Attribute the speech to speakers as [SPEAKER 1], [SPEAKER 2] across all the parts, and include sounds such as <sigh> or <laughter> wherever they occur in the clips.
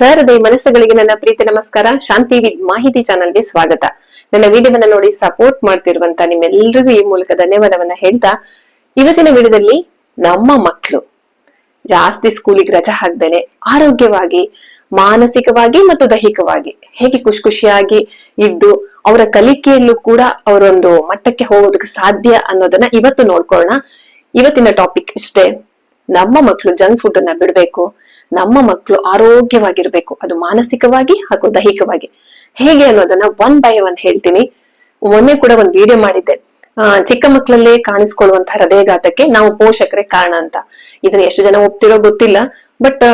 [SPEAKER 1] ಸಹೃದಯ ಮನಸ್ಸುಗಳಿಗೆ ನನ್ನ ಪ್ರೀತಿ, ನಮಸ್ಕಾರ. ಶಾಂತಿ ವಿದ್ ಮಾಹಿತಿ ಚಾನಲ್ಗೆ ಸ್ವಾಗತ. ನನ್ನ ವಿಡಿಯೋವನ್ನ ನೋಡಿ ಸಪೋರ್ಟ್ ಮಾಡ್ತಿರುವಂತ ನಿಮ್ಮೆಲ್ಲರಿಗೂ ಈ ಮೂಲಕ ಧನ್ಯವಾದವನ್ನ ಹೇಳ್ತಾ, ಇವತ್ತಿನ ವಿಡಿಯೋದಲ್ಲಿ ನಮ್ಮ ಮಕ್ಕಳು ಜಾಸ್ತಿ ಸ್ಕೂಲಿಗೆ ರಜಾ ಹಾಕ್ದೇನೆ ಆರೋಗ್ಯವಾಗಿ, ಮಾನಸಿಕವಾಗಿ ಮತ್ತು ದೈಹಿಕವಾಗಿ ಹೇಗೆ ಖುಷಿ ಖುಷಿಯಾಗಿ ಇದ್ದು ಅವರ ಕಲಿಕೆಯಲ್ಲೂ ಕೂಡ ಅವರೊಂದು ಮಟ್ಟಕ್ಕೆ ಹೋಗೋದಕ್ಕೆ ಸಾಧ್ಯ ಅನ್ನೋದನ್ನ ಇವತ್ತು ನೋಡ್ಕೊಳ್ಳೋಣ. ಇವತ್ತಿನ ಟಾಪಿಕ್ ಇಷ್ಟೇ. ನಮ್ಮ ಮಕ್ಕಳು ಜಂಕ್ ಫುಡ್ ಅನ್ನ ಬಿಡ್ಬೇಕು. ನಮ್ಮ ಮಕ್ಕಳು ಆರೋಗ್ಯವಾಗಿರ್ಬೇಕು. ಅದು ಮಾನಸಿಕವಾಗಿ ಹಾಗೂ ದೈಹಿಕವಾಗಿ. ಹೇಗೆ ಅನ್ನೋದನ್ನ ಒನ್ ಬೈ ಒನ್ ಹೇಳ್ತೀನಿ. ಮೊನ್ನೆ ಕೂಡ ಒಂದು ವಿಡಿಯೋ ಮಾಡಿದ್ದೆ. ಚಿಕ್ಕ ಮಕ್ಕಳಲ್ಲೇ ಕಾಣಿಸ್ಕೊಳ್ಳುವಂತಹ ಹೃದಯಘಾತಕ್ಕೆ ನಾವು ಪೋಷಕರೇ ಕಾರಣ ಅಂತ. ಇದನ್ನ ಎಷ್ಟು ಜನ ಒಪ್ತಿರೋ ಗೊತ್ತಿಲ್ಲ. ಬಟ್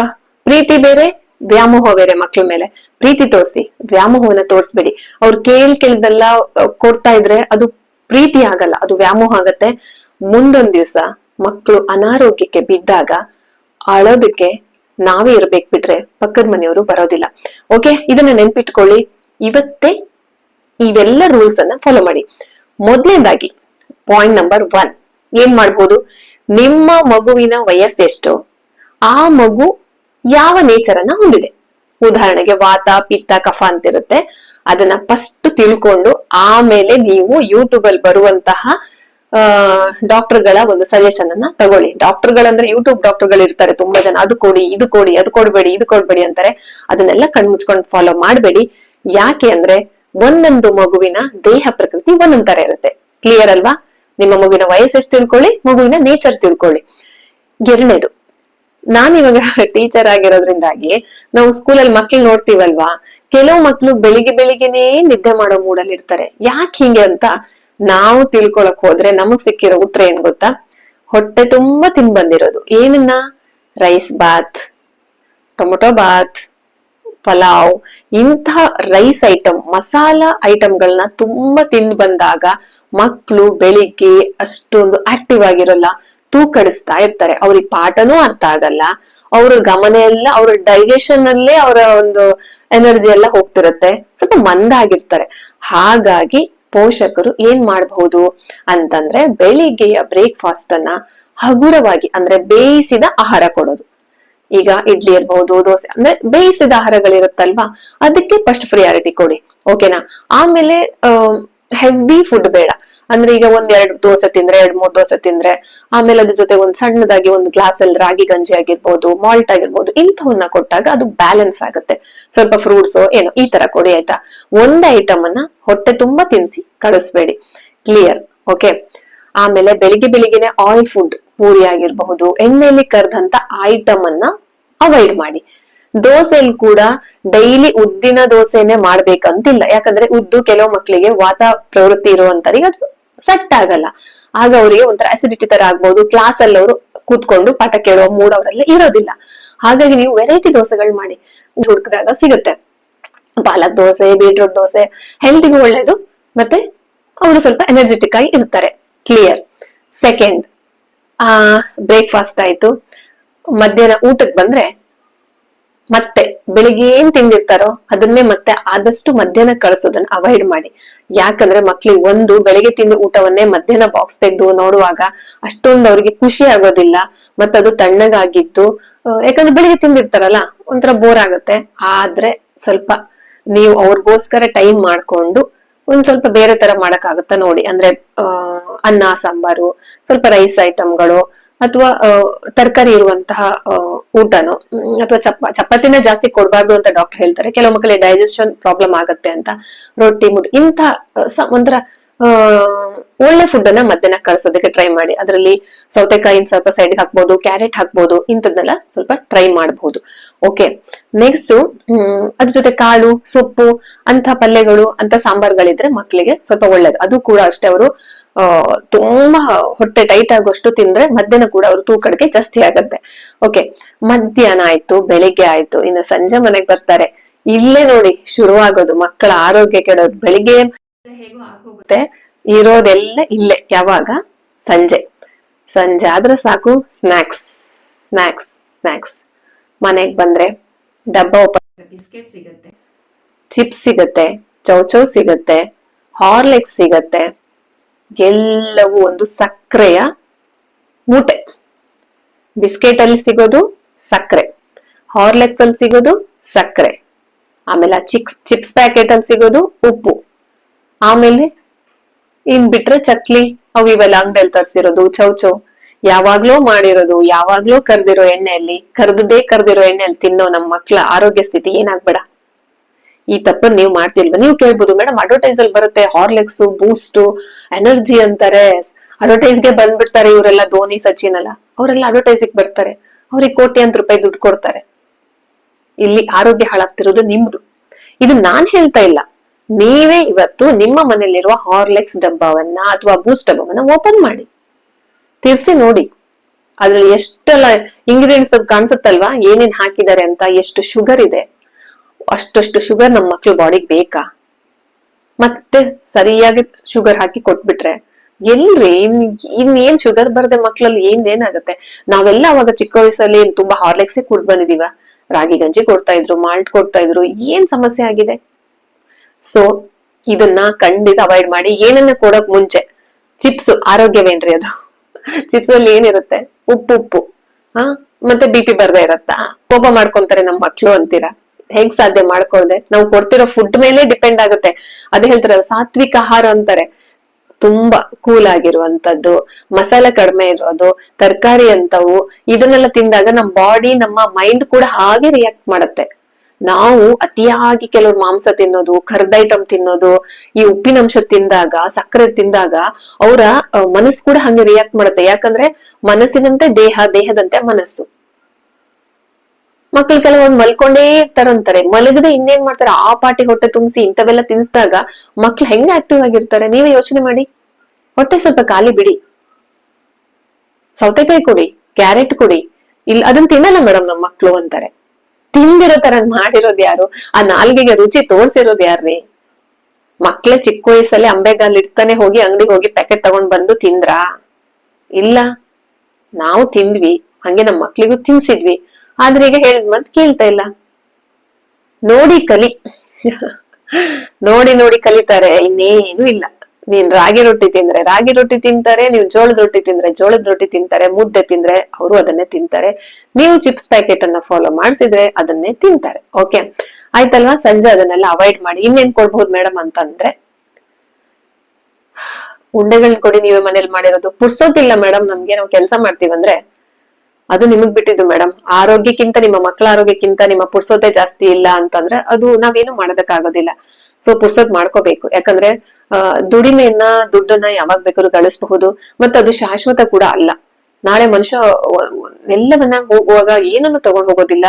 [SPEAKER 1] ಪ್ರೀತಿ ಬೇರೆ, ವ್ಯಾಮೋಹ ಬೇರೆ ಮಕ್ಳ ಮೇಲೆ. ಪ್ರೀತಿ ತೋರಿಸಿ, ವ್ಯಾಮೋಹವನ್ನ ತೋರಿಸ್ಬೇಡಿ. ಅವ್ರು ಕೇಳ್ ಕೇಳ್ದೆಲ್ಲ ಕೊಡ್ತಾ ಇದ್ರೆ ಅದು ಪ್ರೀತಿ ಆಗಲ್ಲ, ಅದು ವ್ಯಾಮೋಹ ಆಗತ್ತೆ. ಮುಂದೊಂದ್ ದಿವ್ಸ ಮಕ್ಕಳು ಅನಾರೋಗ್ಯಕ್ಕೆ ಬಿದ್ದಾಗ ಅಳೋದಕ್ಕೆ ನಾವೇ ಇರ್ಬೇಕು ಬಿಟ್ರೆ ಪಕ್ಕದ ಮನೆಯವರು ಬರೋದಿಲ್ಲ. ಓಕೆ ಇದನ್ನ ನೆನ್ಪಿಟ್ಕೊಳ್ಳಿ. ಇವತ್ತೇ ಇವೆಲ್ಲ ರೂಲ್ಸ್ ಅನ್ನ ಫಾಲೋ ಮಾಡಿ. ಮೊದಲನೇದಾಗಿ ಪಾಯಿಂಟ್ ನಂಬರ್ ಒನ್ ಏನ್ ಮಾಡ್ಬೋದು? ನಿಮ್ಮ ಮಗುವಿನ ವಯಸ್ಸೆಷ್ಟು ಆ ಮಗು ಯಾವ ನೇಚರ್ ಅನ್ನ ಹೊಂದಿದೆ? ಉದಾಹರಣೆಗೆ ವಾತ, ಪಿತ್ತ, ಕಫ ಅಂತಿರುತ್ತೆ. ಅದನ್ನ ಫಸ್ಟ್ ತಿಳ್ಕೊಂಡು ಆಮೇಲೆ ನೀವು ಯೂಟ್ಯೂಬ್ ಅಲ್ಲಿ ಬರುವಂತಹ ಡಾಕ್ಟರ್ಗಳ ಒಂದು ಸಜೆಷನ್ ಅನ್ನ ತಗೊಳ್ಳಿ. ಡಾಕ್ಟರ್ ಗಳಂದ್ರೆ ಯೂಟ್ಯೂಬ್ ಡಾಕ್ಟರ್ಗಳು ಇರ್ತಾರೆ ತುಂಬಾ ಜನ. ಅದು ಕೊಡಿ, ಇದು ಕೊಡಿ, ಅದು ಕೊಡ್ಬೇಡಿ, ಇದು ಕೊಡ್ಬೇಡಿ ಅಂತಾರೆ. ಅದನ್ನೆಲ್ಲ ಕಣ್ಮುಚ್ಕೊಂಡು ಫಾಲೋ ಮಾಡಬೇಡಿ. ಯಾಕೆ ಅಂದ್ರೆ ಒಂದೊಂದು ಮಗುವಿನ ದೇಹ ಪ್ರಕೃತಿ ಒಂದೊಂದ್ ತರ ಇರುತ್ತೆ. ಕ್ಲಿಯರ್ ಅಲ್ವಾ? ನಿಮ್ಮ ಮಗುವಿನ ವಯಸ್ಸೆಷ್ಟು ತಿಳ್ಕೊಳ್ಳಿ, ಮಗುವಿನ ನೇಚರ್ ತಿಳ್ಕೊಳ್ಳಿ. ಎರಡನೇದು, ನಾನಿವಾಗ ಟೀಚರ್ ಆಗಿರೋದ್ರಿಂದಾಗಿ ನಾವು ಸ್ಕೂಲಲ್ಲಿ ಮಕ್ಳು ನೋಡ್ತೀವಲ್ವಾ? ಕೆಲವು ಮಕ್ಳು ಬೆಳಿಗ್ಗೆ ಬೆಳಿಗ್ಗೆನೇ ನಿದ್ದೆ ಮಾಡೋ ಮೂಡಲ್ಲಿ ಇರ್ತಾರೆ. ಯಾಕೆ ಹಿಂಗೆ ಅಂತ ನಾವು ತಿಳ್ಕೊಳಕ್ ಹೋದ್ರೆ ನಮಗ್ ಸಿಕ್ಕಿರೋ ಉತ್ತರ ಏನ್ ಗೊತ್ತಾ? ಹೊಟ್ಟೆ ತುಂಬಾ ತಿನ್ ಬಂದಿರೋದು. ಏನನ್ನ? Rice bath, tomato bath, pulao ಇಂತಹ ರೈಸ್ ಐಟಮ್ ಮಸಾಲ ಐಟಮ್ಗಳನ್ನ ತುಂಬಾ ತಿನ್ ಬಂದಾಗ ಮಕ್ಕಳು ಬೆಳಿಗ್ಗೆ ಅಷ್ಟೊಂದು ಆಕ್ಟಿವ್ ಆಗಿರಲ್ಲ ತೂಕಡಿಸ್ತಾ ಇರ್ತಾರೆ. ಅವ್ರಿಗೆ ಪಾಠನೂ ಅರ್ಥ ಆಗಲ್ಲ. ಅವ್ರ ಗಮನ ಎಲ್ಲ, ಅವ್ರ ಡೈಜೆಷನ್ ಅಲ್ಲೇ ಅವರ ಒಂದು ಎನರ್ಜಿ ಎಲ್ಲ ಹೋಗ್ತಿರತ್ತೆ. ಸ್ವಲ್ಪ ಮಂದಾಗಿರ್ತಾರೆ. ಹಾಗಾಗಿ ಪೋಷಕರು ಏನ್ ಮಾಡಬಹುದು ಅಂತಂದ್ರೆ ಬೆಳಿಗ್ಗೆಯ ಬ್ರೇಕ್ಫಾಸ್ಟ್ ಅನ್ನ ಹಗುರವಾಗಿ ಅಂದ್ರೆ ಬೇಯಿಸಿದ ಆಹಾರ ಕೊಡೋದು. ಈಗ ಇಡ್ಲಿ ಇರ್ಬಹುದು, ದೋಸೆ ಅಂದ್ರೆ ಬೇಯಿಸಿದ ಆಹಾರಗಳಿರುತ್ತಲ್ವಾ, ಅದಕ್ಕೆ ಫಸ್ಟ್ ಪ್ರಿಯಾರಿಟಿ ಕೊಡಿ ಓಕೆನಾ ಆಮೇಲೆ ಹೆವಿ ಫುಡ್ ಬೇಡ. ಅಂದ್ರೆ ಈಗ ಒಂದ್ ಎರಡ್ ದೋಸೆ ತಿಂದ್ರೆ, ಎರಡ್ ಮೂರ್ ದೋಸೆ ತಿಂದ್ರೆ, ಆಮೇಲೆ ಅದ್ರ ಜೊತೆ ಒಂದ್ ಸಣ್ಣದಾಗಿ ಒಂದು ಗ್ಲಾಸ್ ಅಲ್ಲಿ ರಾಗಿ ಗಂಜಿ ಆಗಿರ್ಬೋದು ಮಾಲ್ಟ್ ಆಗಿರ್ಬೋದು, ಇಂಥವನ್ನ ಕೊಟ್ಟಾಗ ಅದು ಬ್ಯಾಲೆನ್ಸ್ ಆಗುತ್ತೆ. ಸ್ವಲ್ಪ ಫ್ರೂಟ್ಸ್ ಏನೋ ಈ ತರ ಕೊಡಿ ಆಯ್ತಾ? ಒಂದ್ ಐಟಮ್ ಅನ್ನ ಹೊಟ್ಟೆ ತುಂಬಾ ತಿನ್ಸಿ ಕಳಿಸ್ಬೇಡಿ. ಕ್ಲಿಯರ್ ಓಕೆ ಆಮೇಲೆ ಬೆಳಿಗ್ಗೆ ಬೆಳಿಗ್ಗೆನೆ ಆಯಿಲ್ ಫುಡ್ ಪೂರಿ ಆಗಿರಬಹುದು ಎಣ್ಣೆಯಲ್ಲಿ ಕರ್ದಂತ ಐಟಮ್ ಅನ್ನ ಅವಾಯ್ಡ್ ಮಾಡಿ. ದೋಸೆಯಲ್ಲಿ ಕೂಡ ಡೈಲಿ ಉದ್ದಿನ ದೋಸೆನೆ ಮಾಡ್ಬೇಕಂತಿಲ್ಲ. ಯಾಕಂದ್ರೆ ಉದ್ದು ಕೆಲವು ಮಕ್ಕಳಿಗೆ ವಾತ ಪ್ರವೃತ್ತಿ ಇರುವಂತರಿಗೆ ಅದು ಸೆಟ್ ಆಗಲ್ಲ. ಆಗ ಅವರಿಗೆ ಒಂಥರ ಅಸಿಡಿಟಿ ತರ ಆಗ್ಬಹುದು ಕ್ಲಾಸ್ ಅಲ್ಲಿ ಅವರು ಕೂತ್ಕೊಂಡು ಪಾಠ ಕೇಳುವ ಮೂಡ್ ಅವರೆಲ್ಲ ಇರೋದಿಲ್ಲ. ಹಾಗಾಗಿ ನೀವು ವೆರೈಟಿ ದೋಸೆಗಳು ಮಾಡಿ ಹುಡುಕಿದಾಗ ಸಿಗುತ್ತೆ. ಪಾಲಕ್ ದೋಸೆ ಬೀಟ್ರೂಟ್ ದೋಸೆ ಹೆಲ್ತಿಗೂ ಒಳ್ಳೇದು. ಮತ್ತೆ ಅವರು ಸ್ವಲ್ಪ ಎನರ್ಜೆಟಿಕ್ ಆಗಿ ಇರ್ತಾರೆ. ಕ್ಲಿಯರ್ ಸೆಕೆಂಡ್ ಆ ಬ್ರೇಕ್ಫಾಸ್ಟ್ ಆಯ್ತು. ಮಧ್ಯಾಹ್ನ ಊಟಕ್ಕೆ ಬಂದ್ರೆ ಮತ್ತೆ ಬೆಳಿಗ್ಗೆ ಏನ್ ತಿಂದಿರ್ತಾರೋ ಅದನ್ನೇ ಮತ್ತೆ ಆದಷ್ಟು ಮಧ್ಯಾಹ್ನ ಕಳಿಸೋದನ್ನ ಅವಾಯ್ಡ್ ಮಾಡಿ. ಯಾಕಂದ್ರೆ ಮಕ್ಳಿಗೆ ಒಂದು ಬೆಳಿಗ್ಗೆ ತಿಂದ ಊಟವನ್ನೇ ಮಧ್ಯಾಹ್ನ ಬಾಕ್ಸ್ ತೆಗೆದು ನೋಡುವಾಗ ಅಷ್ಟೊಂದು ಅವ್ರಿಗೆ ಖುಷಿ ಆಗೋದಿಲ್ಲ ಮತ್ತದು ತಣ್ಣಗಾಗಿದ್ದು ಯಾಕಂದ್ರೆ ಬೆಳಿಗ್ಗೆ ತಿಂದಿರ್ತಾರಲ್ಲ ಒಂಥರ ಬೋರ್ ಆಗುತ್ತೆ. ಆದ್ರೆ ಸ್ವಲ್ಪ ನೀವು ಅವ್ರಿಗೋಸ್ಕರ ಟೈಮ್ ಮಾಡ್ಕೊಂಡು ಒಂದ್ ಸ್ವಲ್ಪ ಬೇರೆ ತರ ಮಾಡಕ್ಕಾಗುತ್ತಾ ನೋಡಿ. ಅಂದ್ರೆ ಅನ್ನ, ಸಾಂಬಾರು, ಸ್ವಲ್ಪ ರೈಸ್ ಐಟಮ್ಗಳು ಅಥವಾ ತರಕಾರಿ ಇರುವಂತಹ ಊಟನೋ ಅಥವಾ ಚಪ್ಪ, ಚಪಾತಿನ ಜಾಸ್ತಿ ಕೊಡಬಾರ್ದು ಅಂತ ಡಾಕ್ಟರ್ ಹೇಳ್ತಾರೆ. ಕೆಲವು ಮಕ್ಕಳಿಗೆ ಡೈಜೆಷನ್ ಪ್ರಾಬ್ಲಮ್ ಆಗುತ್ತೆ ಅಂತ. ರೊಟ್ಟಿ, ಮುದ್ದೆ ಸ- ಒಂಥರ ಒಳ್ಳೆ ಫುಡ್ ಅನ್ನ ಮಧ್ಯಾಹ್ನ ಕಳ್ಸೋದಕ್ಕೆ ಟ್ರೈ ಮಾಡಿ. ಅದರಲ್ಲಿ ಸೌತೆಕಾಯಿನ ಸ್ವಲ್ಪ ಸೈಡ್ ಹಾಕ್ಬೋದು ಕ್ಯಾರೆಟ್ ಹಾಕ್ಬೋದು ಇಂಥದ್ನೆಲ್ಲ ಸ್ವಲ್ಪ ಟ್ರೈ ಮಾಡಬಹುದು ಓಕೆ ನೆಕ್ಸ್ಟ್ ಅದ್ರ ಜೊತೆ ಕಾಳು, ಸೊಪ್ಪು ಅಂತ ಪಲ್ಯಗಳು ಅಂತ ಸಾಂಬಾರ್ಗಳಿದ್ರೆ ಮಕ್ಕಳಿಗೆ ಸ್ವಲ್ಪ ಒಳ್ಳೇದು. ಅದು ಕೂಡ ಅಷ್ಟೇ ಅವರು ತುಂಬಾ ಹೊಟ್ಟೆ ಟೈಟ್ ಆಗುವಷ್ಟು ತಿಂದ್ರೆ ಮಧ್ಯಾಹ್ನ ಕೂಡ ಅವ್ರ ತೂಕಡಿಕೆ ಜಾಸ್ತಿ ಆಗತ್ತೆ. ಓಕೆ ಮಧ್ಯಾಹ್ನ ಆಯ್ತು, ಬೆಳಿಗ್ಗೆ ಆಯ್ತು, ಇನ್ನು ಸಂಜೆ ಮನೆಗೆ ಬರ್ತಾರೆ. ಇಲ್ಲೇ ನೋಡಿ, ಶುರುವಾಗೋದು. ಮಕ್ಕಳ ಆರೋಗ್ಯ ಕೆಡೋದು. ಬೆಳಿಗ್ಗೆ ಹೇಗೂ ಆಗೋಗುತ್ತೆ ಇರೋದೆಲ್ಲ ಇಲ್ಲೇ ಯಾವಾಗ? ಸಂಜೆ. ಸಂಜೆ ಆದ್ರೆ ಸಾಕು ಸ್ನಾಕ್ಸ್ ಸ್ನಾಕ್ಸ್ ಸ್ನಾಕ್ಸ್ ಮನೆಗ್ ಬಂದ್ರೆ ಡಬ್ಬ ಓಪನ್
[SPEAKER 2] ಬಿಸ್ಕೆಟ್ ಸಿಗುತ್ತೆ.
[SPEAKER 1] ಚಿಪ್ಸ್ ಸಿಗುತ್ತೆ ಚೌಚೌ ಸಿಗತ್ತೆ ಹಾರ್ಲೆಕ್ಸ್ ಸಿಗತ್ತೆ. ಎಲ್ಲವೂ ಒಂದು ಸಕ್ಕರೆಯ ಮೂಟೆ. ಬಿಸ್ಕೆಟ್ ಅಲ್ಲಿ ಸಿಗೋದು ಸಕ್ಕರೆ ಹಾರ್ಲೆಕ್ಸ್ ಅಲ್ಲಿ ಸಿಗೋದು ಸಕ್ಕರೆ ಆಮೇಲೆ ಆ ಚಿಕ್ಸ್ ಚಿಪ್ಸ್ ಪ್ಯಾಕೆಟ್ ಅಲ್ಲಿ ಸಿಗೋದು ಉಪ್ಪು. ಆಮೇಲೆ ಇನ್ ಬಿಟ್ರೆ ಚಕ್ಲಿ, ಅವು ಇವೆಲ್ಲ ಅಂಗಡಿಯಲ್ಲಿ ತರ್ಸಿರೋದು ಚೌ ಚೌ ಯಾವಾಗ್ಲೂ ಮಾಡಿರೋದು, ಯಾವಾಗ್ಲೂ ಕರ್ದಿರೋ ಎಣ್ಣೆಯಲ್ಲಿ ಕರ್ದದೇ ಕರ್ದಿರೋ ಎಣ್ಣೆಯಲ್ಲಿ ತಿನ್ನೋ ನಮ್ಮ ಮಕ್ಳ ಆರೋಗ್ಯ ಸ್ಥಿತಿ ಏನಾಗ್ಬೇಡ. ಈ ತಪ್ಪನ್ ನೀವು ಮಾಡ್ತಿಲ್ವಾ? ನೀವು ಕೇಳ್ಬೋದು, ಮೇಡಮ್ ಅಡ್ವರ್ಟೈಸ್ ಅಲ್ಲಿ ಬರುತ್ತೆ ಹಾರ್ಲೆಕ್ಸ್ ಬೂಸ್ಟ್ ಎನರ್ಜಿ ಅಂತಾರೆ. ಅಡ್ವರ್ಟೈಸ್ಗೆ ಬಂದ್ಬಿಡ್ತಾರೆ ಇವರೆಲ್ಲ, ಧೋನಿ, ಸಚಿನ್ ಅಲ್ಲ ಅವರೆಲ್ಲ ಅಡ್ವರ್ಟೈಸ್ ಬರ್ತಾರೆ. ಅವ್ರಿಗೆ ಅಂತ ರೂಪಾಯಿ ದುಡ್ಡು ಕೊಡ್ತಾರೆ. ಇಲ್ಲಿ ಆರೋಗ್ಯ ಹಾಳಾಗ್ತಿರೋದು ನಿಮ್ದು. ಇದು ನಾನ್ ಹೇಳ್ತಾ ಇಲ್ಲ. ನೀವೇ ಇವತ್ತು ನಿಮ್ಮ ಮನೆಯಲ್ಲಿರುವ ಹಾರ್ಲೆಕ್ಸ್ ಡಬ್ಬವನ್ನ ಅಥವಾ ಬೂಸ್ಟ್ ಡಬ್ಬವನ್ನ ಓಪನ್ ಮಾಡಿ. ತಿರ್ಸಿ ನೋಡಿ. ಅದ್ರಲ್ಲಿ ಎಷ್ಟೆಲ್ಲ ಇಂಗ್ರೀಡಿಯೆಂಟ್ಸ್ ಅದು ಕಾಣಿಸುತ್ತಲ್ವಾ? ಏನೇನ್ ಹಾಕಿದ್ದಾರೆ ಅಂತ ಎಷ್ಟು ಶುಗರ್ ಇದೆ? ಅಷ್ಟಷ್ಟು ಶುಗರ್ ನಮ್ಮ ಮಕ್ಳು ಬಾಡಿಗೆ ಬೇಕಾ? ಮತ್ತೆ ಸರಿಯಾಗಿ ಶುಗರ್ ಹಾಕಿ ಕೊಟ್ಬಿಟ್ರೆ ಎಲ್ರಿ ಇನ್ ಇನ್ ಏನ್ ಶುಗರ್ ಬರದೆ ಮಕ್ಳಲ್ಲಿ ಏನ್ ಏನಾಗುತ್ತೆ ನಾವೆಲ್ಲ ಅವಾಗ ಚಿಕ್ಕ ವಯಸ್ಸಲ್ಲಿ ತುಂಬಾ ಹಾರ್ಲೆಕ್ಸೇ ಕುಡ್ದು ಬಂದಿದೀವ. ರಾಗಿ ಗಂಜಿ ಕೊಡ್ತಾ ಇದ್ರು ಮಾಲ್ಟ್ ಕೊಡ್ತಾ ಇದ್ರು, ಏನ್ ಸಮಸ್ಯೆ ಆಗಿದೆ? ಸೊ ಇದನ್ನ ಖಂಡಿತ ಅವಾಯ್ಡ್ ಮಾಡಿ, ಏನನ್ನ ಕೊಡಕ್ ಮುಂಚೆ ಚಿಪ್ಸ್ ಆರೋಗ್ಯವೇನ್ರಿ ಅದು? ಚಿಪ್ಸ್ ಅಲ್ಲಿ ಏನಿರುತ್ತೆ? ಉಪ್ಪು ಉಪ್ಪು. ಹಾ ಮತ್ತೆ ಬಿ ಪಿ ಬರ್ದೇ ಇರತ್ತಾ? ಕೋಪ ಮಾಡ್ಕೊಂತಾರೆ ನಮ್ ಮಕ್ಳು ಅಂತೀರಾ? ಹೆಂಗ್ ಸಾಧ್ಯ ಮಾಡ್ಕೊಳ್ದೆ? ನಾವು ಕೊಡ್ತಿರೋ ಫುಡ್ ಮೇಲೆ ಡಿಪೆಂಡ್ ಆಗುತ್ತೆ. ಅದೇ ಹೇಳ್ತಾರಲ್ಲ ಸಾತ್ವಿಕ ಆಹಾರ ಅಂತಾರೆ. ತುಂಬಾ ಕೂಲ್ ಆಗಿರುವಂತದ್ದು ಮಸಾಲೆ ಕಡಿಮೆ ಇರೋದು, ತರಕಾರಿ ಅಂತವು, ಇದನ್ನೆಲ್ಲ ತಿಂದಾಗ ನಮ್ ಬಾಡಿ ನಮ್ಮ ಮೈಂಡ್ ಕೂಡ ಹಾಗೆ ರಿಯಾಕ್ಟ್ ಮಾಡುತ್ತೆ. ನಾವು ಅತಿಯಾಗಿ ಕೆಲವ್ರು ಮಾಂಸ ತಿನ್ನೋದು, ಕರ್ದ ಐಟಮ್ ತಿನ್ನೋದು, ಈ ಉಪ್ಪಿನಂಶ ತಿಂದಾಗ, ಸಕ್ಕರೆ ತಿಂದಾಗ ಅವರ ಮನಸ್ಸು ಕೂಡ ಹಂಗೆ ರಿಯಾಕ್ಟ್ ಮಾಡುತ್ತೆ. ಯಾಕಂದ್ರೆ ಮನಸ್ಸಿನಂತೆ ದೇಹ, ದೇಹದಂತೆ ಮನಸ್ಸು. ಮಕ್ಳು ಕೆಲವೊಂದು ಮಲ್ಕೊಂಡೇ ಇರ್ತಾರಂತಾರೆ ಮಲಗದೆ ಇನ್ನೇನ್ ಮಾಡ್ತಾರೆ? ಆ ಪಾಟಿ ಹೊಟ್ಟೆ ತುಂಬಿಸಿ ಇಂಥವೆಲ್ಲ ತಿನ್ಸಿದಾಗ ಮಕ್ಳು ಹೆಂಗ್ ಆಕ್ಟಿವ್ ಆಗಿರ್ತಾರೆ? ನೀವೇ ಯೋಚನೆ ಮಾಡಿ. ಹೊಟ್ಟೆ ಸ್ವಲ್ಪ ಖಾಲಿ ಬಿಡಿ. ಸೌತೆಕಾಯಿ ಕೊಡಿ, ಕ್ಯಾರೆಟ್ ಕೊಡಿ. ಇಲ್ಲ ಅದನ್ನ ತಿನ್ನಲ್ಲ ಮೇಡಮ್ ನಮ್ಮ ಮಕ್ಳು ಅಂತಾರೆ. ತಿಂದಿರೋ ತರ ಮಾಡಿರೋದ್ ಯಾರು? ಆ ನಾಲ್ಗೆಗೆ ರುಚಿ ತೋರ್ಸಿರೋದ್ ಯಾರ್ರಿ? ಮಕ್ಳೇ ಚಿಕ್ಕ ವಯಸ್ಸಲ್ಲಿ ಅಂಬೆಗಾಲ್ ಇರ್ತಾನೆ ಹೋಗಿ ಅಂಗಡಿಗೆ ಹೋಗಿ ಪ್ಯಾಕೆಟ್ ತಗೊಂಡ್ ಬಂದು ತಿಂದ್ರ? ಇಲ್ಲ. ನಾವು ತಿಂದ್ವಿ. ಹಂಗೆ ನಮ್ ಮಕ್ಳಿಗೂ ತಿನ್ಸಿದ್ವಿ. ಆದ್ರೆ ಈಗ ಹೇಳಿದ್ ಮತ್ ಕೇಳ್ತಾ ಇಲ್ಲ. ನೋಡಿ ಕಲಿ. <laughs> ನೋಡಿ ನೋಡಿ ಕಲಿತಾರೆ. ಇನ್ನೇನು ಇಲ್ಲ. ನೀನ್ ರಾಗಿ ರೊಟ್ಟಿ ತಿಂದ್ರೆ ರಾಗಿ ರೊಟ್ಟಿ ತಿಂತಾರೆ ನೀವು ಜೋಳದ ರೊಟ್ಟಿ ತಿಂದ್ರೆ ಜೋಳದ ರೊಟ್ಟಿ ತಿಂತಾರೆ, ಮುದ್ದೆ ತಿಂದ್ರೆ ಅವರು ಅದನ್ನೇ ತಿಂತಾರೆ. ನೀವು ಚಿಪ್ಸ್ ಪ್ಯಾಕೆಟ್ ಅನ್ನ ಫಾಲೋ ಮಾಡಿಸಿದ್ರೆ ಅದನ್ನೇ ತಿಂತಾರೆ. ಓಕೆ ಆಯ್ತಲ್ವಾ? ಸಂಜೆ ಅದನ್ನೆಲ್ಲ ಅವಾಯ್ಡ್ ಮಾಡಿ. ಇನ್ನೇನ್ ಕೊಡ್ಬಹುದು ಮೇಡಮ್ ಅಂತಂದ್ರೆ? ಉಂಡೆಗಳನ್ನ ಕೊಡಿ ನೀವೇ ಮನೇಲಿ ಮಾಡಿರೋದು. ಪುಡ್ಸೋದಿಲ್ಲ ಮೇಡಮ್ ನಮ್ಗೆ ನಾವು ಕೆಲಸ ಮಾಡ್ತೀವಂದ್ರೆ? ಅದು ನಿಮಗ್ ಬಿಟ್ಟಿದ್ದು ಮೇಡಮ್. ಆರೋಗ್ಯಕ್ಕಿಂತ ನಿಮ್ಮ ಮಕ್ಕಳ ಆರೋಗ್ಯಕ್ಕಿಂತ ನಿಮ್ಮ ಪುಡ್ಸೋದೇ ಜಾಸ್ತಿ ಇಲ್ಲ ಅಂತಂದ್ರೆ ಅದು ನಾವೇನು ಮಾಡೋದಕ್ಕಾಗೋದಿಲ್ಲ. ಸೊ ಪುಡ್ಸೋದ್ ಮಾಡ್ಕೋಬೇಕು. ಯಾಕಂದ್ರೆ ದುಡಿಮೆಯನ್ನ, ದುಡ್ಡನ್ನ ಯಾವಾಗ ಬೇಕಾದ್ರೂ ಗಳಿಸಬಹುದು. ಮತ್ತೆ ಅದು ಶಾಶ್ವತ ಕೂಡ ಅಲ್ಲ. ನಾಳೆ ಮನುಷ್ಯ ಎಲ್ಲವನ್ನ ಹೋಗುವಾಗ ಏನನ್ನು ತಗೊಂಡ್ ಹೋಗೋದಿಲ್ಲ.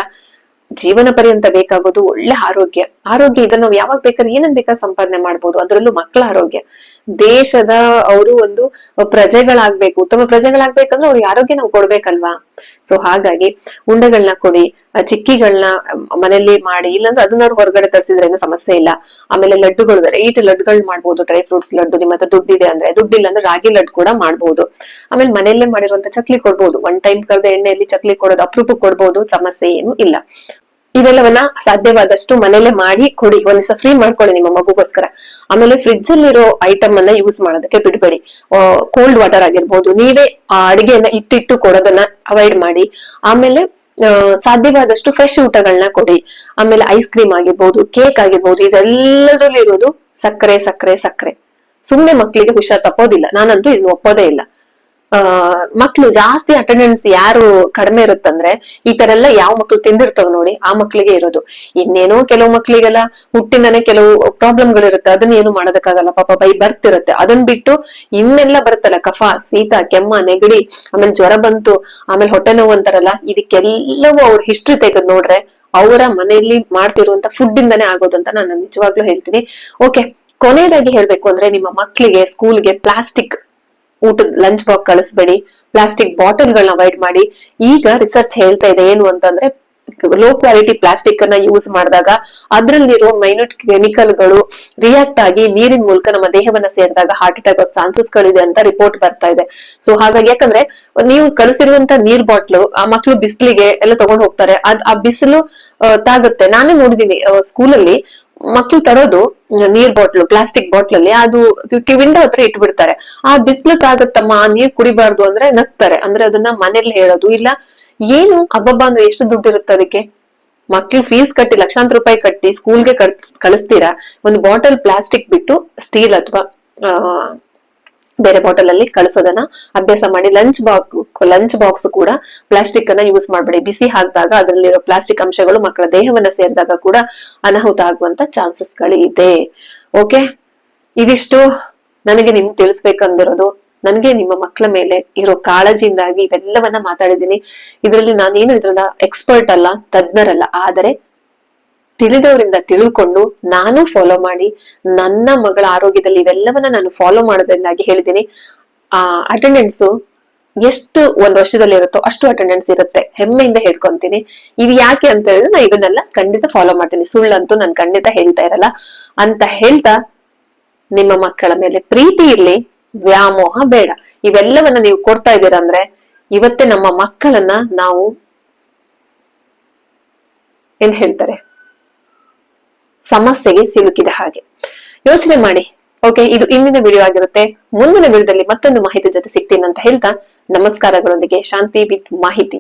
[SPEAKER 1] ಜೀವನ ಪರ್ಯಂತ ಬೇಕಾಗೋದು ಒಳ್ಳೆ ಆರೋಗ್ಯ. ಆರೋಗ್ಯ ಇದನ್ನ ನಾವು ಯಾವಾಗ ಬೇಕಾದ್ರೆ, ಏನನ್ ಬೇಕಾದ್ರೆ ಸಂಪಾದನೆ ಮಾಡ್ಬೋದು. ಅದರಲ್ಲೂ ಮಕ್ಕಳ ಆರೋಗ್ಯ. ದೇಶದ ಅವರು ಒಂದು ಪ್ರಜೆಗಳಾಗ್ಬೇಕು. ಉತ್ತಮ ಪ್ರಜೆಗಳಾಗ್ಬೇಕಂದ್ರೆ ಅವ್ರಿಗೆ ಆರೋಗ್ಯ ನಾವು ಕೊಡ್ಬೇಕಲ್ವಾ? ಸೊ ಹಾಗಾಗಿ ಉಂಡೆಗಳನ್ನ ಕೊಡಿ ಚಿಕ್ಕಿಗಳನ್ನ ಮನೆಯಲ್ಲಿ ಮಾಡಿ, ಇಲ್ಲಾಂದ್ರೆ ಅದನ್ನ ಹೊರಗಡೆ ತರಿಸಿದ್ರೆ ಏನು ಸಮಸ್ಯೆ ಇಲ್ಲ. ಆಮೇಲೆ ಲಡ್ಡುಗಳು ವೆರೈಟಿ ಲಡ್ಡುಗಳು ಮಾಡ್ಬೋದು, ಡ್ರೈ ಫ್ರೂಟ್ಸ್ ಲಡ್ಡು ನಿಮ್ಮ ಹತ್ರ ದುಡ್ಡಿದೆ ಅಂದ್ರೆ ದುಡ್ಡಿಲ್ಲ ಅಂದ್ರೆ ರಾಗಿ ಲಡ್ಡು ಕೂಡ ಮಾಡ್ಬೋದು. ಆಮೇಲೆ ಮನೆಯಲ್ಲೇ ಮಾಡಿರುವಂತ ಚಕ್ಲಿ ಕೊಡ್ಬೋದು. ಒನ್ ಟೈಮ್ ಕರೆದ ಎಣ್ಣೆಯಲ್ಲಿ ಚಕ್ಲಿ ಕೊಡೋದು ಅಪ್ರೂಪ ಕೊಡ್ಬೋದು, ಸಮಸ್ಯೆ ಏನು ಇಲ್ಲ. ಇವೆಲ್ಲವನ್ನ ಸಾಧ್ಯವಾದಷ್ಟು ಮನೇಲೆ ಮಾಡಿ ಕೊಡಿ. ಒಂದ್ಸ ಫ್ರೀ ಮಾಡ್ಕೊಳ್ಳಿ ನಿಮ್ಮ ಮಗುಗೋಸ್ಕರ. ಆಮೇಲೆ ಫ್ರಿಡ್ಜ್ ಅಲ್ಲಿರೋ ಐಟಮ್ ಅನ್ನ ಯೂಸ್ ಮಾಡೋದಕ್ಕೆ ಬಿಡಬೇಡಿ. ಕೋಲ್ಡ್ ವಾಟರ್ ಆಗಿರ್ಬೋದು, ನೀವೇ ಆ ಅಡಿಗೆಯನ್ನ ಇಟ್ಟಿಟ್ಟು ಕೊಡೋದನ್ನ ಅವಾಯ್ಡ್ ಮಾಡಿ. ಆಮೇಲೆ ಸಾಧ್ಯವಾದಷ್ಟು ಫ್ರೆಶ್ ಊಟಗಳನ್ನ ಕೊಡಿ. ಆಮೇಲೆ ಐಸ್ ಕ್ರೀಮ್ ಆಗಿರ್ಬೋದು ಕೇಕ್ ಆಗಿರ್ಬೋದು, ಇದೆಲ್ಲದ್ರಲ್ಲಿ ಇರೋದು ಸಕ್ಕರೆ ಸಕ್ಕರೆ ಸಕ್ಕರೆ. ಸುಮ್ನೆ ಮಕ್ಕಳಿಗೆ ಹುಷಾರ್ ತಪ್ಪೋದಿಲ್ಲ. ನಾನಂತೂ ಇದನ್ನ ಒಪ್ಪೋದೇ ಇಲ್ಲ. ಆ, ಮಕ್ಳು ಜಾಸ್ತಿ ಅಟೆಂಡೆನ್ಸ್ ಯಾರು ಕಡಿಮೆ ಇರುತ್ತಂದ್ರೆ ಈ ತರ ಎಲ್ಲ ಯಾವ ಮಕ್ಳು ತಿಂದಿರ್ತಾವ ನೋಡಿ ಆ ಮಕ್ಳಿಗೆ ಇರೋದು. ಇನ್ನೇನೋ ಕೆಲವು ಮಕ್ಳಿಗೆಲ್ಲ ಹುಟ್ಟಿಂದನೇ ಕೆಲವು ಪ್ರಾಬ್ಲಮ್ಗಳಿರುತ್ತೆ ಅದನ್ನ ಏನು ಮಾಡೋದಕ್ಕಾಗಲ್ಲ, ಪಾಪ ಬೈ ಬರ್ತಿರುತ್ತೆ. ಅದನ್ ಬಿಟ್ಟು ಇನ್ನೆಲ್ಲ ಬರುತ್ತಲ್ಲ, ಕಫ, ಶೀತ, ಕೆಮ್ಮ, ನೆಗಡಿ, ಆಮೇಲೆ ಜ್ವರ ಬಂತು, ಆಮೇಲೆ ಹೊಟ್ಟೆ ನೋವು ಅಂತಾರಲ್ಲ, ಇದಕ್ಕೆಲ್ಲವೂ ಅವ್ರ ಹಿಸ್ಟ್ರಿ ತೆಗೆದ್ ನೋಡ್ರೆ ಅವರ ಮನೆಯಲ್ಲಿ ಮಾಡ್ತಿರುವಂತ ಫುಡ್ ಇಂದಾನೇ ಆಗೋದು ಅಂತ ನಾನು ನಿಜವಾಗ್ಲೂ ಹೇಳ್ತೀನಿ. ಓಕೆ ಕೊನೆಯದಾಗಿ ಹೇಳ್ಬೇಕು ಅಂದ್ರೆ ನಿಮ್ಮ ಮಕ್ಕಳಿಗೆ ಸ್ಕೂಲ್ಗೆ ಪ್ಲಾಸ್ಟಿಕ್ ಊಟದ ಲಂಚ್ ಬಾಕ್ಸ್ ಕಳಿಸ್ಬೇಡಿ ಪ್ಲಾಸ್ಟಿಕ್ ಬಾಟಲ್ಗಳನ್ನ ಅವಾಯ್ಡ್ ಮಾಡಿ. ಈಗ ರಿಸರ್ಚ್ ಹೇಳ್ತಾ ಇದೆ, ಏನು ಅಂತಂದ್ರೆ ಲೋ ಕ್ವಾಲಿಟಿ ಪ್ಲಾಸ್ಟಿಕ್ ಅನ್ನ ಯೂಸ್ ಮಾಡಿದಾಗ ಅದ್ರಲ್ಲಿರೋ ಮೈನ್ಯೂಟ್ ಕೆಮಿಕಲ್ಗಳು ರಿಯಾಕ್ಟ್ ಆಗಿ ನೀರಿನ ಮೂಲಕ ನಮ್ಮ ದೇಹವನ್ನ ಸೇರಿದಾಗ ಹಾರ್ಟ್ ಅಟ್ಯಾಕ್ ಚಾನ್ಸಸ್ ಗಳಿದೆ ಅಂತ ರಿಪೋರ್ಟ್ ಬರ್ತಾ ಇದೆ. ಸೊ ಹಾಗಾಗಿ ಯಾಕಂದ್ರೆ, ನೀವು ಕಳಿಸಿರುವಂತ ನೀರ್ ಬಾಟ್ಲು ಆ ಮಕ್ಳು ಬಿಸಿಲಿಗೆ ಎಲ್ಲ ತಗೊಂಡ್ ಹೋಗ್ತಾರೆ. ಅದ್ ಆ ಬಿಸಿಲು ತಾಗುತ್ತೆ. ನಾನೇ ನೋಡಿದೀನಿ ಸ್ಕೂಲಲ್ಲಿ ಮಕ್ಳು ತರೋದು, ನೀರ್ ಬಾಟ್ಲು ಪ್ಲಾಸ್ಟಿಕ್ ಬಾಟ್ಲಲ್ಲಿ ಅದು ವಿಂಡೋ ಹತ್ರ ಇಟ್ಬಿಡ್ತಾರೆ. ಆ ಬಿಸಿಲು ತಾಗತ್ತಮ್ಮ ಆ ನೀರ್ ಕುಡಿಬಾರ್ದು ಅಂದ್ರೆ ನಗ್ತಾರೆ. ಅಂದ್ರೆ ಅದನ್ನ ಮನೇಲಿ ಹೇಳೋದು. ಇಲ್ಲ, ಏನು ಅಬ್ಬಬ್ಬ ಅಂದ್ರೆ ಎಷ್ಟು ದುಡ್ಡು ಇರುತ್ತೆ ಅದಕ್ಕೆ? ಮಕ್ಳು ಫೀಸ್ ಕಟ್ಟಿ, ಲಕ್ಷಾಂತರ ರೂಪಾಯಿ ಕಟ್ಟಿ ಸ್ಕೂಲ್ಗೆ ಕಳಿಸ್ತೀರಾ? ಒಂದು ಬಾಟಲ್ ಪ್ಲಾಸ್ಟಿಕ್ ಬಿಟ್ಟು ಸ್ಟೀಲ್ ಅಥವಾ ಬೇರೆ ಬಾಟಲ್ ಅಲ್ಲಿ ಕಳಿಸೋದನ್ನ ಅಭ್ಯಾಸ ಮಾಡಿ ಲಂಚ್ ಬಾಕ್ಸ್ ಲಂಚ್ ಬಾಕ್ಸ್ ಕೂಡ ಪ್ಲಾಸ್ಟಿಕ್ ಅನ್ನ ಯೂಸ್ ಮಾಡಬೇಡಿ. ಬಿಸಿ ಹಾಕಿದಾಗ ಅದರಲ್ಲಿರೋ ಪ್ಲಾಸ್ಟಿಕ್ ಅಂಶಗಳು ಮಕ್ಕಳ ದೇಹವನ್ನ ಸೇರಿದಾಗ ಕೂಡ ಅನಾಹುತ ಆಗುವಂತ ಚಾನ್ಸಸ್ ಇದೆ ಓಕೆ ಇದಿಷ್ಟು ನನಗೆ ನಿಮ್ಗೆ ತಿಳಿಸ್ಬೇಕಂದಿರೋದು. ನನಗೆ ನಿಮ್ಮ ಮಕ್ಕಳ ಮೇಲೆ ಇರೋ ಕಾಳಜಿಯಿಂದಾಗಿ ಇವೆಲ್ಲವನ್ನ ಮಾತಾಡಿದ್ದೀನಿ. ಇದರಲ್ಲಿ ನಾನೇನು ಇದ್ರಲ್ಲ ಎಕ್ಸ್ಪರ್ಟ್ ಅಲ್ಲ, ತಜ್ಞರಲ್ಲ, ಆದರೆ ತಿಳಿದವರಿಂದ ತಿಳಿದುಕೊಂಡು ನಾನು ಫಾಲೋ ಮಾಡಿ ನನ್ನ ಮಗಳ ಆರೋಗ್ಯದಲ್ಲಿ ಇವೆಲ್ಲವನ್ನ ನಾನು ಫಾಲೋ ಮಾಡೋದ್ರಿಂದಾಗಿ ಹೇಳಿದ್ದೀನಿ. ಆ ಅಟೆಂಡೆನ್ಸ್ ಎಷ್ಟು ಒಂದ್ ವರ್ಷದಲ್ಲಿ ಇರುತ್ತೋ ಅಷ್ಟು ಅಟೆಂಡೆನ್ಸ್ ಇರುತ್ತೆ. ಹೆಮ್ಮೆಯಿಂದ ಹೇಳ್ಕೊಂತೀನಿ. ಇವ್ ಯಾಕೆ ಅಂತ ಹೇಳಿದ್ರೆ ನಾ ಇದನ್ನೆಲ್ಲ ಖಂಡಿತ ಫಾಲೋ ಮಾಡ್ತೀನಿ. ಸುಳ್ಳಂತೂ ನಾನು ಖಂಡಿತ ಹೇಳ್ತಾ ಇರಲ್ಲ. ಅಂತ ಹೇಳ್ತಾ ನಿಮ್ಮ ಮಕ್ಕಳ ಮೇಲೆ ಪ್ರೀತಿ ಇರ್ಲಿ, ವ್ಯಾಮೋಹ ಬೇಡ. ಇವೆಲ್ಲವನ್ನ ನೀವು ಕೊಡ್ತಾ ಇದ್ದೀರಾ ಅಂದ್ರೆ ಇವತ್ತೇ ನಮ್ಮ ಮಕ್ಕಳನ್ನ ನಾವು ಏನ್ ಹೇಳ್ತಾರೆ? ಸಮಸ್ಯೆಗೆ ಸಿಲುಕಿದ ಹಾಗೆ. ಯೋಚನೆ ಮಾಡಿ. ಓಕೆ ಇದು ಇಂದಿನ ವಿಡಿಯೋ ಆಗಿರುತ್ತೆ. ಮುಂದಿನ ವಿಡಿಯೋದಲ್ಲಿ ಮತ್ತೊಂದು ಮಾಹಿತಿ ಜೊತೆ ಸಿಗ್ತೀನಿ ಅಂತ ಹೇಳ್ತಾ ನಮಸ್ಕಾರಗಳೊಂದಿಗೆ ಶಾಂತಿ ವಿತ್ ಮಾಹಿತಿ.